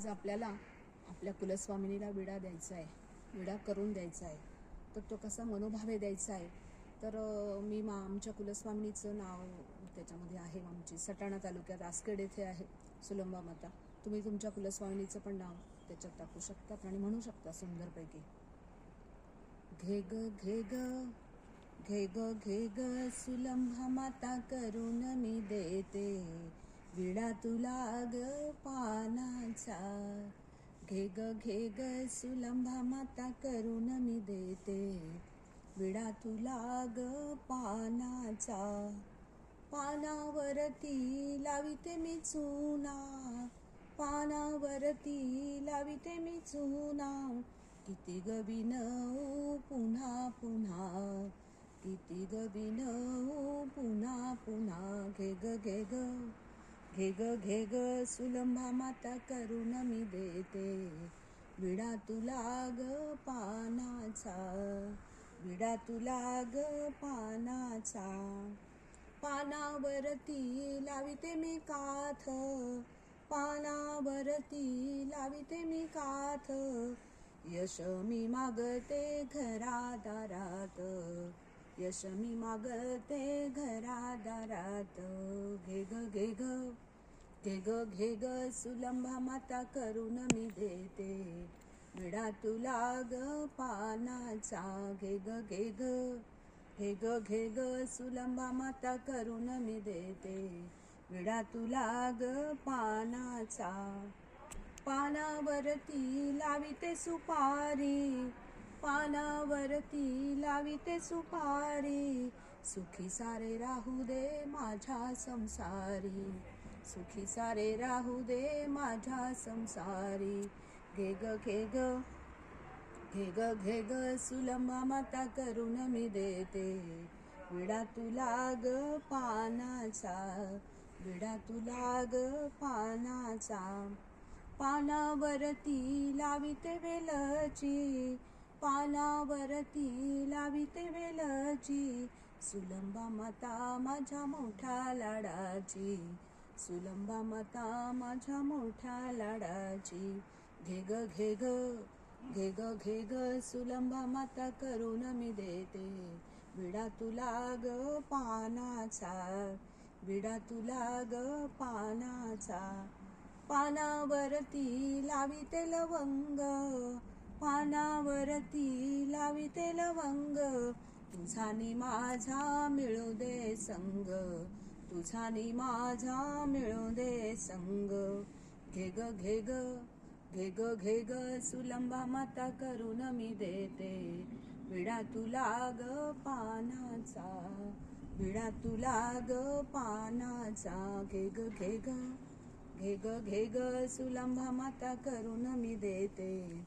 आज आपल्याला आपल्या कुलस्वामिनीला विडा द्यायचा आहे. विडा करून द्यायचा आहे. तर तो कसा मनोभावे द्यायचा आहे? तर मी मा आमच्या कुलस्वामिनीचं नाव त्याच्यामध्ये आहे आमची. सटाणा तालुक्यात आसखेड येथे आहे सुलंबा माता. तुम्ही तुमच्या कुलस्वामिनीचं पण नाव त्याच्यात टाकू शकतात आणि म्हणू शकता सुंदरपैकी. घे ग घे ग घे ग घे ग सुलंभा माता करून मी देते. विडा तुला ग पानाचा. घे ग घे ग सुलंभा माता करून मी देते. विडा तुला ग पानाचा. पानावरती लाविते मी चुना. पानावरती लाविते मी चुना. किती गविनऊ पुन्हा पुन्हा. किती गविनऊ पुन्हा पुन्हा. घे ग घे ग घे ग घे ग सुलंभा माता करून मी देते. विडा तुला ग पानाचा विडा तुला ग पानाचा. पानावरती लाविते मी काथ पानावरती लाविते मी काथ. यश मी मागते घरादारात यश मी मागते घरादारात. घे ग घे ग घे ग घे ग सुलंभा माता करून मी देते. विडा तुला ग पानाचा. घे ग घे ग घे ग घे ग सुलंबा माता करून मी देते. विडा तुला ग पानाचा. पानावरती लाविते सुपारी. पानावरती लाविते सुपारी. सुखी सारे राहू दे माझ्या संसारी. सुखी सारे राहू दे माझ्या संसारी. घे ग घे ग घे ग घे ग सुलंबा माता करून मी देते. विडा तुला ग पानाचा विडा तुला ग पानाचा. पानावरती लाविते वेलची पानावरती लाविते वेलची. सुलंबा माता माझ्या मोठ्या लाडाची. सुलंबा माता माझ्या मोठ्या लाडाची. घे ग घे ग घे ग घे ग सुलंबा माता करून मी देते. विडा तुला ग पानाचा. विडा तुला ग पानाचा. पानावरती लाविते लवंग. पानावरती लाविते लवंग. तुझा नि माझा मिळू दे संग. तुझा नि माझा मिळू दे संग. घे ग घे ग घे ग घे ग सुलंबा माता करून मी देते. विडा तुला ग पानाचा विडा तुला ग पानाचा. घे ग घे ग घे ग घे ग सुलंबा माता करून मी देते.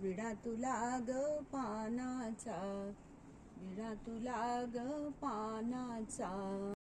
विडा तुला ग पानाचा विडा तुला ग पानाचा.